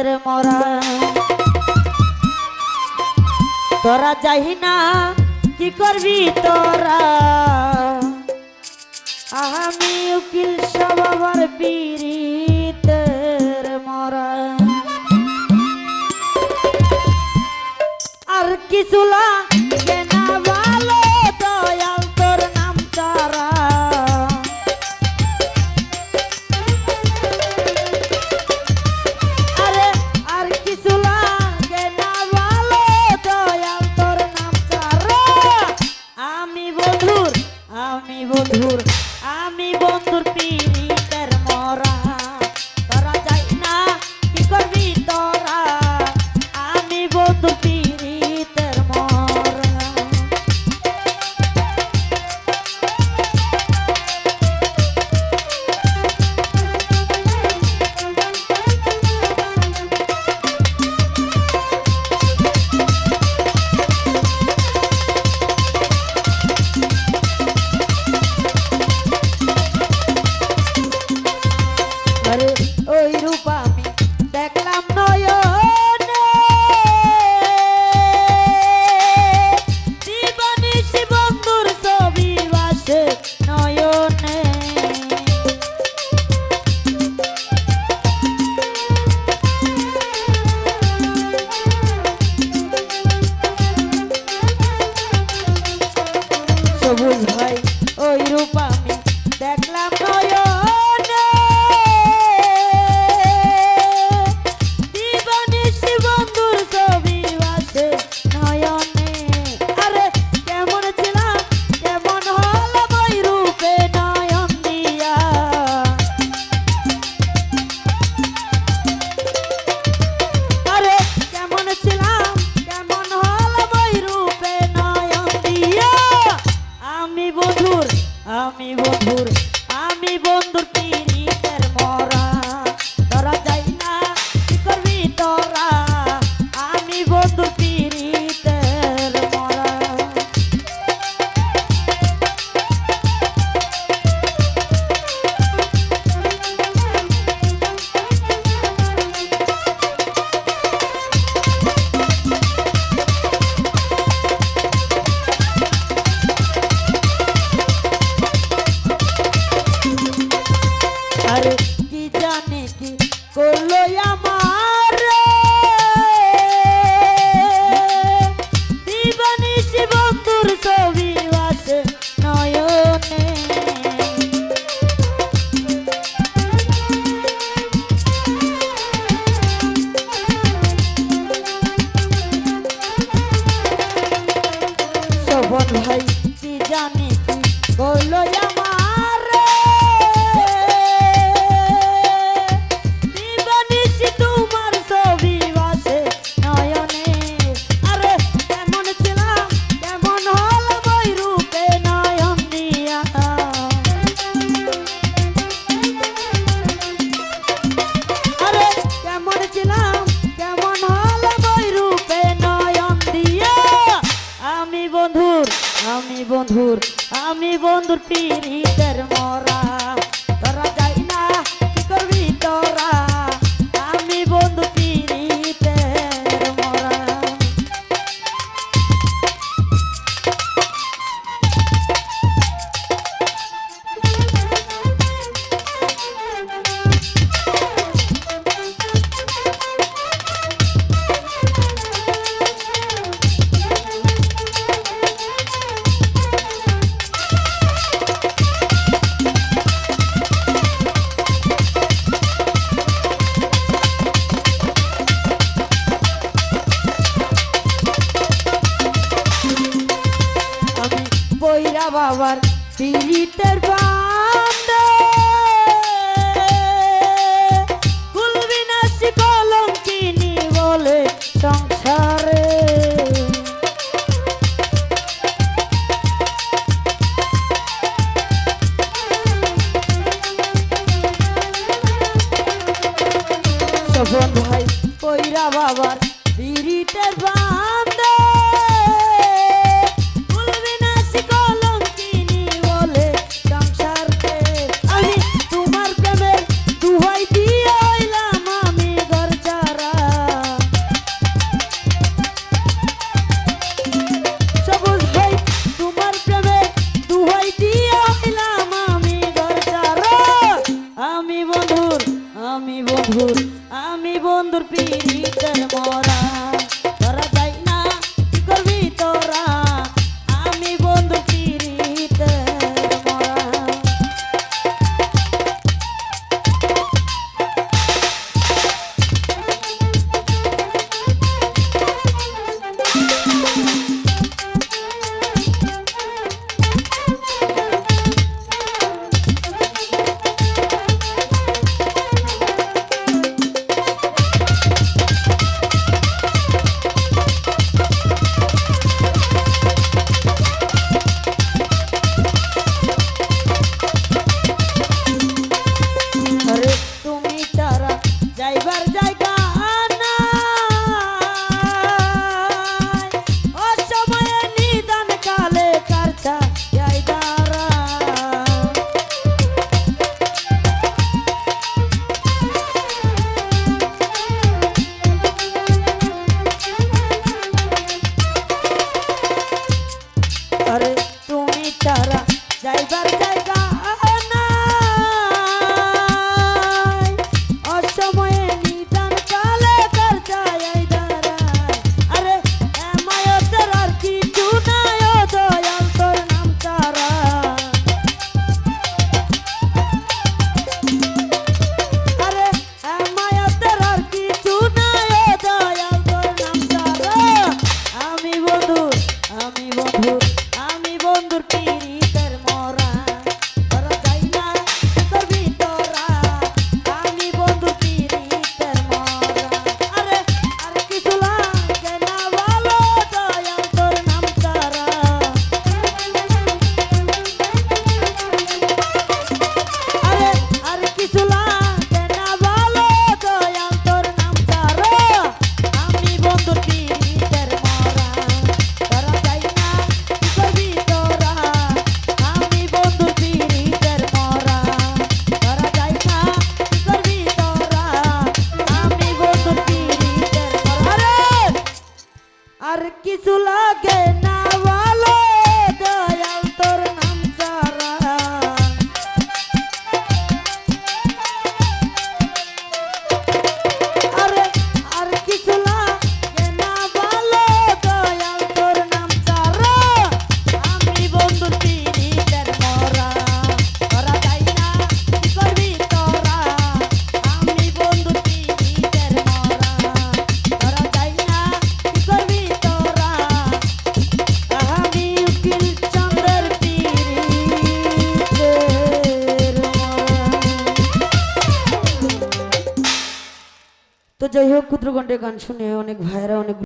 গাছের মরা। তোরা যাই না, কি করবি তোরা? আমি উকিল সবার পিড়ি মরা। আর কিছু সবুজ হয় ওই রূপা। আমি বন্ধুর আমি বন্ধুর মধুর আমি বন্ধুর পিড়িতের মর বাবার পিড়িতের বা বন্ধুর আমি বন্ধুর পিড়িতের মরা। কিছু যাই হোক ক্ষুদ্রকণ্ঠের গান শুনে অনেক ভাইয়েরা অনেক